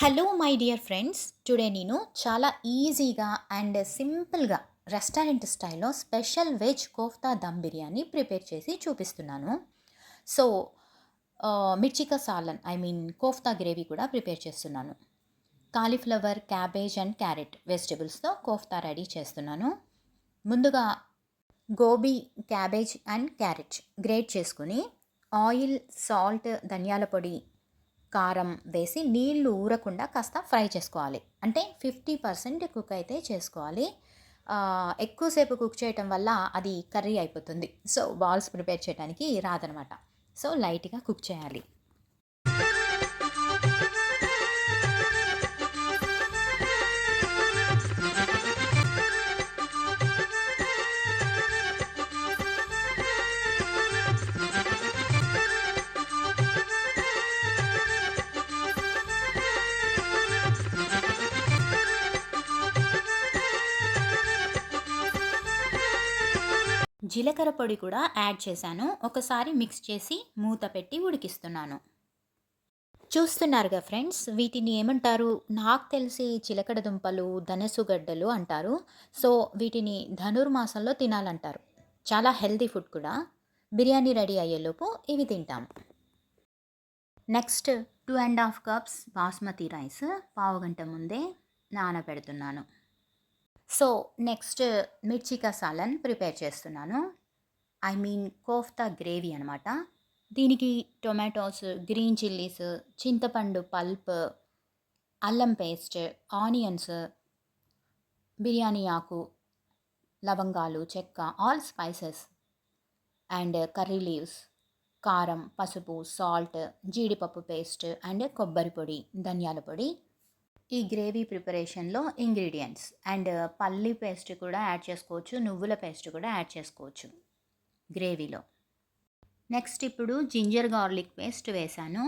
Hello my dear friends today నేను చాలా ఈజీగా అండ్ సింపుల్గా రెస్టారెంట్ స్టైల్లో special veg kofta dum biryani prepare చేసి చూపిస్తున్నాను. So మిర్చికా salan I mean kofta gravy కూడా ప్రిపేర్ చేస్తున్నాను. కాలీఫ్లవర్ క్యాబేజ్ అండ్ క్యారెట్ వెజిటబుల్స్తో కోఫ్తా రెడీ చేస్తున్నాను. ముందుగా gobi cabbage and carrot grate చేసుకుని ఆయిల్ సాల్ట్ ధనియాల పొడి కారం వేసి నీళ్ళు ఊరకుండా కాస్త ఫ్రై చేసుకోవాలి. అంటే ఫిఫ్టీ పర్సెంట్ కుక్ అయితే చేసుకోవాలి. ఎక్కువసేపు కుక్ చేయటం వల్ల అది కర్రీ అయిపోతుంది. సో బాల్స్ ప్రిపేర్ చేయడానికి రాదనమాట. సో లైట్గా కుక్ చేయాలి. జీలకర్ర పొడి కూడా యాడ్ చేశాను. ఒకసారి మిక్స్ చేసి మూత పెట్టి ఉడికిస్తున్నాను. చూస్తున్నారుగా ఫ్రెండ్స్ వీటిని ఏమంటారు? నాకు తెలిసి చిలకడ దుంపలు ధనసుగడ్డలు అంటారు. సో వీటిని ధనుర్మాసంలో తినాలంటారు. చాలా హెల్దీ ఫుడ్ కూడా. బిర్యానీ రెడీ అయ్యేలోపు ఇవి తింటాం. Next two and half cups basmati rice పావు గంట ముందే నానబెడుతున్నాను. సో నెక్స్ట్ మిర్చి కసాలన్ ప్రిపేర్ చేస్తున్నాను. ఐ మీన్ కోఫ్తా గ్రేవీ అనమాట దీనికి టొమాటోస్ గ్రీన్ చిల్లీస్ చింతపండు పల్ప్ అల్లం పేస్ట్ ఆనియన్స్ బిర్యానీ ఆకు లవంగాలు చెక్క all spices and curry leaves కారం పసుపు సాల్ట్ జీడిపప్పు పేస్ట్ అండ్ కొబ్బరి పొడి ధనియాల పొడి ఈ గ్రేవీ ప్రిపరేషన్లో ఇంగ్రీడియంట్స్. అండ్ పల్లి పేస్ట్ కూడా యాడ్ చేసుకోవచ్చు నువ్వుల పేస్ట్ కూడా యాడ్ చేసుకోవచ్చు గ్రేవీలో. నెక్స్ట్ ఇప్పుడు జింజర్ గార్లిక్ పేస్ట్ వేశాను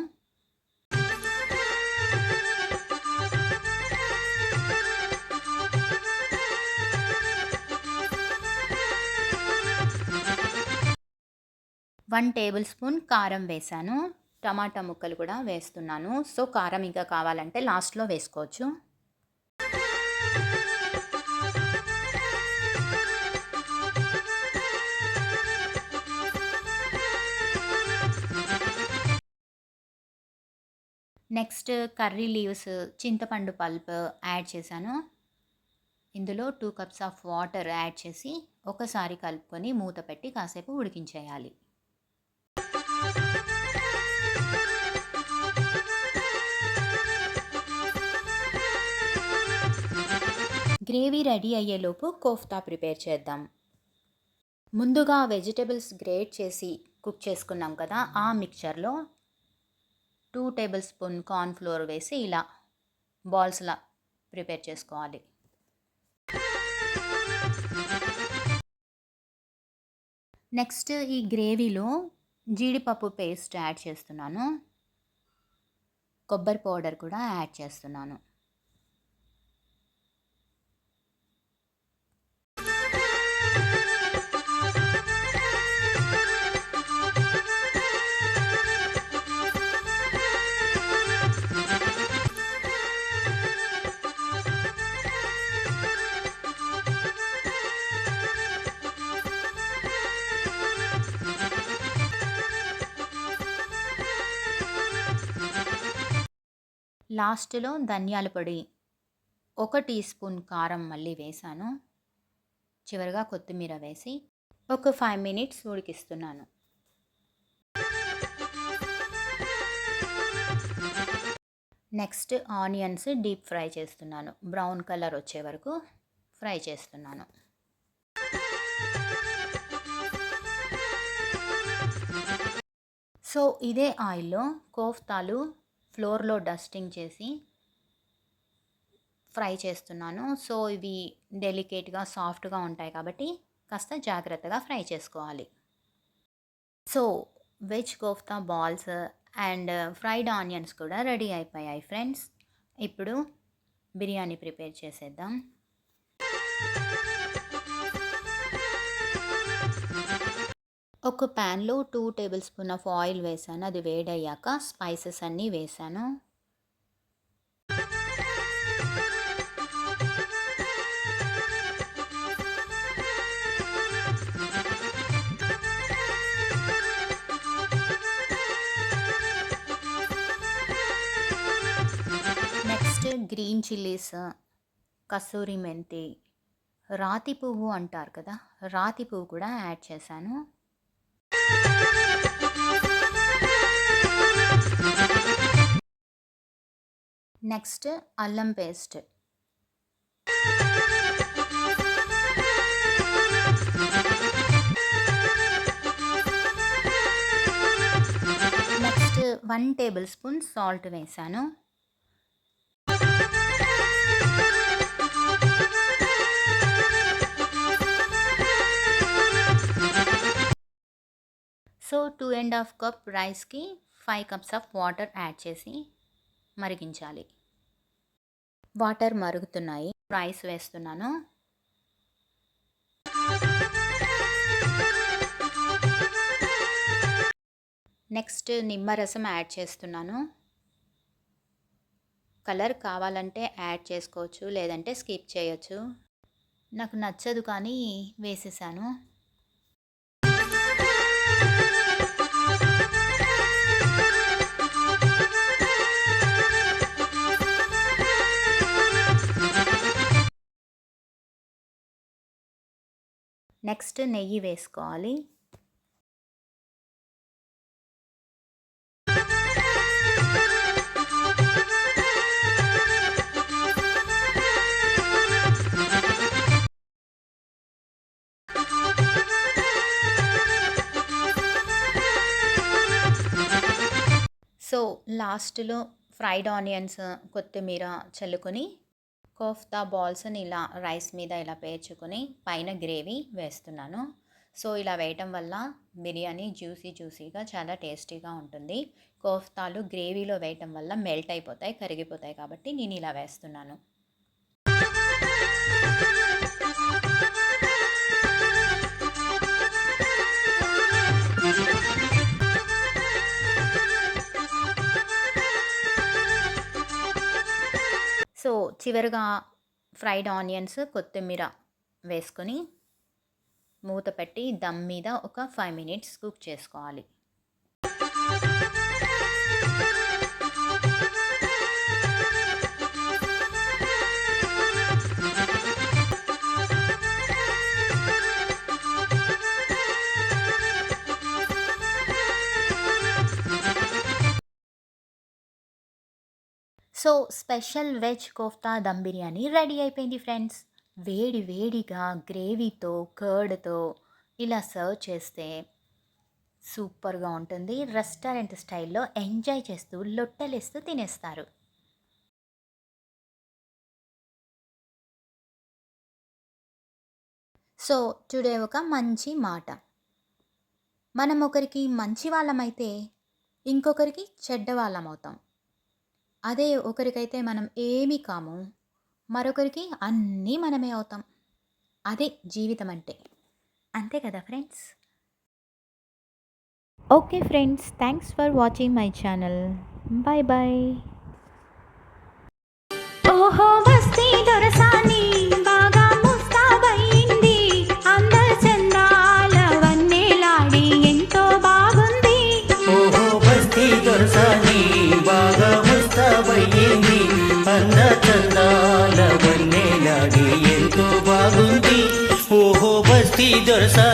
వన్ టేబుల్ స్పూన్ కారం వేశాను టమాటా ముక్కలు కూడా వేస్తున్నాను. సో కారం ఇంకా కావాలంటే లాస్ట్లో వేసుకోవచ్చు. నెక్స్ట్ కర్రీ లీవ్స్ చింతపండు పల్ప్ యాడ్ చేశాను. ఇందులో two cups of water add చేసి ఒకసారి కలుపుకొని మూత పెట్టి కాసేపు ఉడికించేయాలి. గ్రేవీ రెడీ అయ్యేలోపు కోఫ్తా ప్రిపేర్ చేద్దాం. ముందుగా వెజిటేబుల్స్ గ్రేట్ చేసి కుక్ చేసుకున్నాం కదా ఆ మిక్చర్లో two tablespoon corn flour వేసి ఇలా బాల్స్లా ప్రిపేర్ చేసుకోవాలి. నెక్స్ట్ ఈ గ్రేవీలో జీడిపప్పు పేస్ట్ యాడ్ చేస్తున్నాను. కొబ్బరి పౌడర్ కూడా యాడ్ చేస్తున్నాను. లాస్ట్లో ధనియాల పొడి. ఒక టీ స్పూన్ కారం మళ్ళీ వేసాను చివరిగా కొత్తిమీర వేసి ఒక ఫైవ్ మినిట్స్ ఉడికిస్తున్నాను. నెక్స్ట్ ఆనియన్స్ డీప్ ఫ్రై చేస్తున్నాను. బ్రౌన్ కలర్ వచ్చే వరకు ఫ్రై చేస్తున్నాను. సో ఇదే ఆయిల్లో కోఫ్తాలు ఫ్లోర్లో డస్టింగ్ చేసి ఫ్రై చేస్తున్నాను. సో ఇవి డెలికేట్గా సాఫ్ట్గా ఉంటాయి కాబట్టి కాస్త జాగ్రత్తగా ఫ్రై చేసుకోవాలి. So veg kofta balls and fried onions కూడా రెడీ అయిపోయాయి ఫ్రెండ్స్. ఇప్పుడు బిర్యానీ ప్రిపేర్ చేసేద్దాం. ఒక ప్యాన్లో two tablespoon of oil వేసాను. అది వేడయ్యాక స్పైసెస్ అన్నీ వేసాను. నెక్స్ట్ గ్రీన్ చిల్లీస్ కస్తూరి మెంతి రాతి పువ్వు అంటారు కదా రాతి పువ్వు కూడా యాడ్ చేశాను. నెక్స్ట్ అల్లం paste. Next one tablespoon salt వేసాను. టూ అండ్ హాఫ్ కప్ రైస్కి five cups of water add చేసి మరిగించాలి. వాటర్ మరుగుతున్నాయి. రైస్ వేస్తున్నాను. నెక్స్ట్ నిమ్మరసం యాడ్ చేస్తున్నాను. కలర్ కావాలంటే యాడ్ చేసుకోవచ్చు లేదంటే స్కిప్ చేయొచ్చు. నాకు నచ్చదు కానీ వేసేసాను. నెక్స్ట్ నెయ్యి వేసుకోవాలి. సో లాస్ట్లో ఫ్రైడ్ ఆనియన్స్ కొత్తిమీర చల్లుకొని కోఫ్తా బాల్స్ని ఇలా రైస్ మీద ఇలా పేర్చుకొని పైన గ్రేవీ వేస్తున్నాను. సో ఇలా వేయటం వల్ల బిర్యానీ జ్యూసీ జ్యూసీగా చాలా టేస్టీగా ఉంటుంది. కోఫ్తాలు గ్రేవీలో వేయటం వల్ల మెల్ట్ అయిపోతాయి కరిగిపోతాయి కాబట్టి నేను ఇలా వేస్తున్నాను. చివరిగా ఫ్రైడ్ ఆనియన్స్ కొత్తిమీర వేసుకొని మూత పెట్టి దమ్ మీద ఒక ఫైవ్ మినిట్స్ కుక్ చేసుకోవాలి. So special veg kofta dum biryani ready అయిపోయింది ఫ్రెండ్స్. వేడి వేడిగా గ్రేవీతో కర్డ్తో ఇలా సర్వ్ చేస్తే సూపర్గా ఉంటుంది. రెస్టారెంట్ స్టైల్లో ఎంజాయ్ చేస్తూ లొట్టలేస్తూ తినేస్తారు. సో టుడే ఒక మంచి మాట. మనం ఒకరికి మంచి వాళ్ళమైతే ఇంకొకరికి చెడ్డ వాళ్ళమవుతాం. అదే ఒకరికైతే మనం ఏమీ కాము మరొకరికి అన్నీ మనమే అవుతాం. అదే జీవితం అంటే అంతే కదా friends? Okay friends thanks for watching my channel. Bye bye. बागुंदी ओहो बस्ती दर्शा